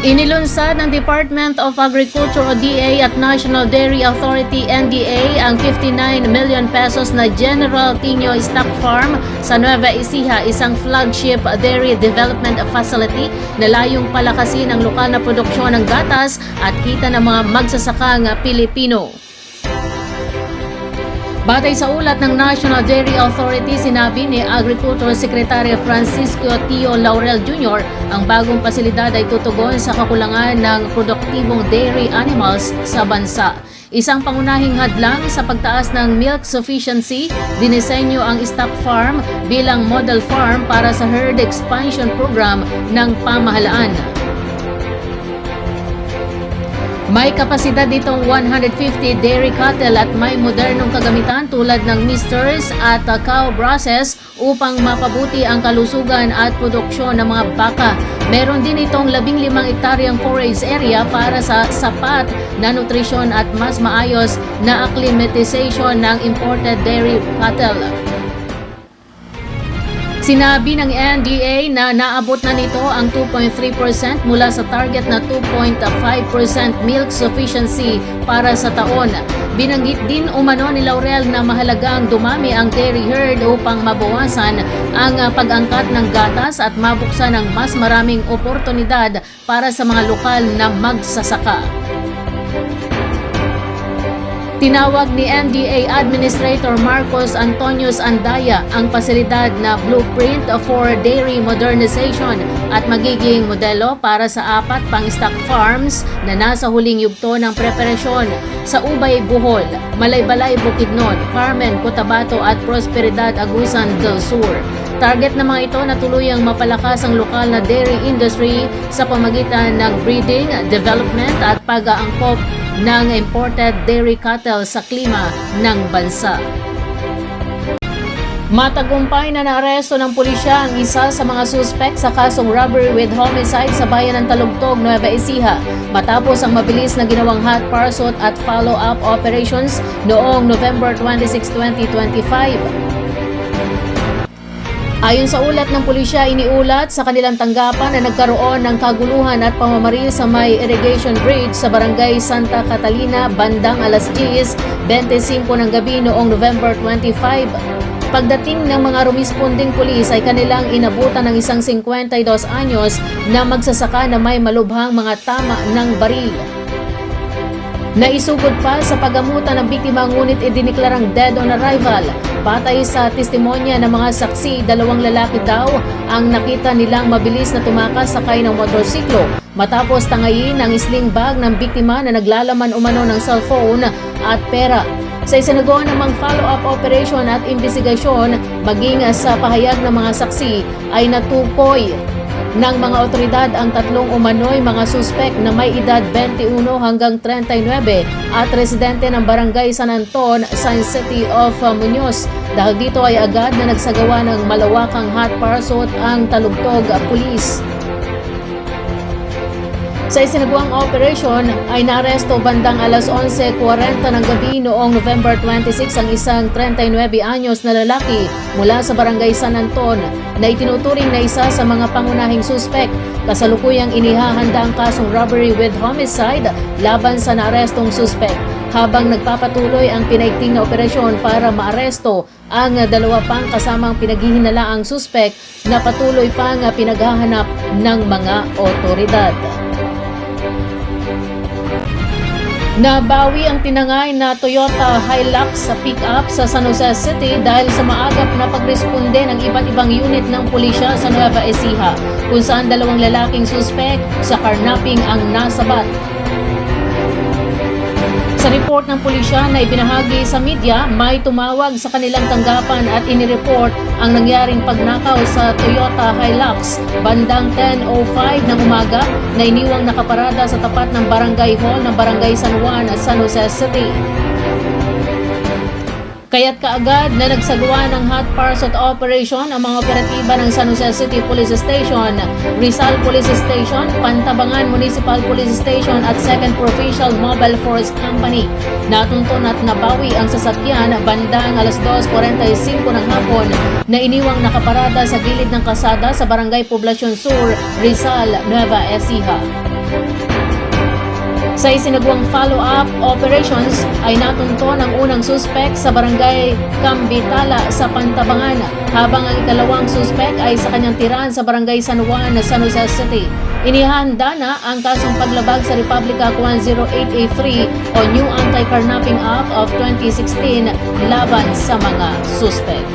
Inilunsad ng Department of Agriculture o DA at National Dairy Authority NDA ang 59 million pesos na General Tino Stock Farm sa Nueva Ecija, isang flagship dairy development facility na layong palakasin ang lokal na produksyon ng gatas at kita ng mga magsasakang Pilipino. Batay sa ulat ng National Dairy Authority, sinabi ni Agriculture Secretary Francisco Tio Laurel Jr. ang bagong pasilidad ay tutugon sa kakulangan ng produktibong dairy animals sa bansa. Isang pangunahing hadlang sa pagtaas ng milk sufficiency, dinisenyo ang stock farm bilang model farm para sa herd expansion program ng pamahalaan. May kapasidad ditong 150 dairy cattle at may modernong kagamitan tulad ng misters at uh, cow brushes upang mapabuti ang kalusugan at produksyon ng mga baka. Meron din itong 15 hektaryang forage area para sa sapat na nutrisyon at mas maayos na acclimatization ng imported dairy cattle. Sinabi ng NDA na naabot na nito ang 2.3% mula sa target na 2.5% milk sufficiency para sa taon. Binanggit din umano ni Laurel na mahalagang dumami ang dairy herd upang mabawasan ang pag-angkat ng gatas at mabuksan ng mas maraming oportunidad para sa mga lokal na magsasaka. Tinawag ni NDA Administrator Marcos Antonius Andaya ang pasilidad na blueprint for dairy modernization at magiging modelo para sa apat pang stock farms na nasa huling yugto ng preparasyon sa Ubay, Bohol, Malaybalay, Bukidnon, Carmen, Cotabato at Prosperidad, Agusan del Sur. Target ng mga ito na tuluyang mapalakas ang lokal na dairy industry sa pamagitan ng breeding, development at pag-aangkop ng imported dairy cattle sa klima ng bansa. Matagumpay na naaresto ng pulisya ang isa sa mga suspek sa kasong robbery with homicide sa bayan ng Talugtog, Nueva Ecija matapos ang mabilis na ginawang hot pursuit at follow-up operations noong November 26, 2025. Ayon sa ulat ng pulisya, iniulat sa kanilang tanggapan na nagkaroon ng kaguluhan at pamamaril sa may irrigation bridge sa barangay Santa Catalina bandang alas 10, 25 ng gabi noong November 25. Pagdating ng mga rumisponding pulis ay kanilang inabutan ng isang 52 anyos na magsasaka na may malubhang mga tama ng baril. Naisugod pa sa paggamutan ng biktima ngunit idiniklarang dead on arrival. Batay sa testimonya ng mga saksi, dalawang lalaki daw ang nakita nilang mabilis na tumakas sakay ng motorsiklo matapos tangayin ang sling bag ng biktima na naglalaman umano ng cellphone at pera. Sa isinagawa namang follow-up operation at investigasyon, maging sa pahayag ng mga saksi ay natukoy ng mga otoridad ang tatlong umano'y mga suspek na may edad 21 hanggang 39 at residente ng barangay San Anton, Science City of Muñoz. Dahil dito ay agad na nagsagawa ng malawakang hot pursuit ang talugtog pulis. Sa isinagawang operation ay naaresto bandang alas 11.40 ng gabi noong November 26 ang isang 39 anyos na lalaki mula sa barangay San Anton na itinuturing na isa sa mga pangunahing suspek. Kasalukuyang inihahanda ang kasong robbery with homicide laban sa naarestong suspek habang nagpapatuloy ang pinaigting na operasyon para maaresto ang dalawa pang kasamang pinaghihinalaang suspek na patuloy pang pinaghahanap ng mga otoridad. Nabawi ang tinangay na Toyota Hilux sa pick-up sa San Jose City dahil sa maagap na pagresponde ng iba't ibang unit ng pulisya sa Nueva Ecija kung saan dalawang lalaking suspek sa carnapping ang nasabat. Sa report ng pulisya na ibinahagi sa media, may tumawag sa kanilang tanggapan at inireport ang nangyaring pagnakaw sa Toyota Hilux bandang 10.05 ng umaga na iniwang nakaparada sa tapat ng barangay hall ng barangay San Juan at San Jose City. Kaya't kaagad na nagsagawa ng hot pursuit operation ang mga operatiba ng San Jose City Police Station, Rizal Police Station, Pantabangan Municipal Police Station at 2nd Provincial Mobile Force Company. Natuntun at nabawi ang sasakyan bandang alas 2.45 ng hapon na iniwang nakaparada sa gilid ng kasada sa Barangay Poblacion Sur, Rizal, Nueva Ecija. Sa isinagawang follow-up operations ay natunton ang unang suspect sa barangay Cambitala sa Pantabangan habang ang ikalawang suspect ay sa kanyang tirahan sa barangay San Juan, San Jose City. Inihanda na ang kasong paglabag sa Republic Act 108A3 o New Anti-Carnapping Act of 2016 laban sa mga suspect.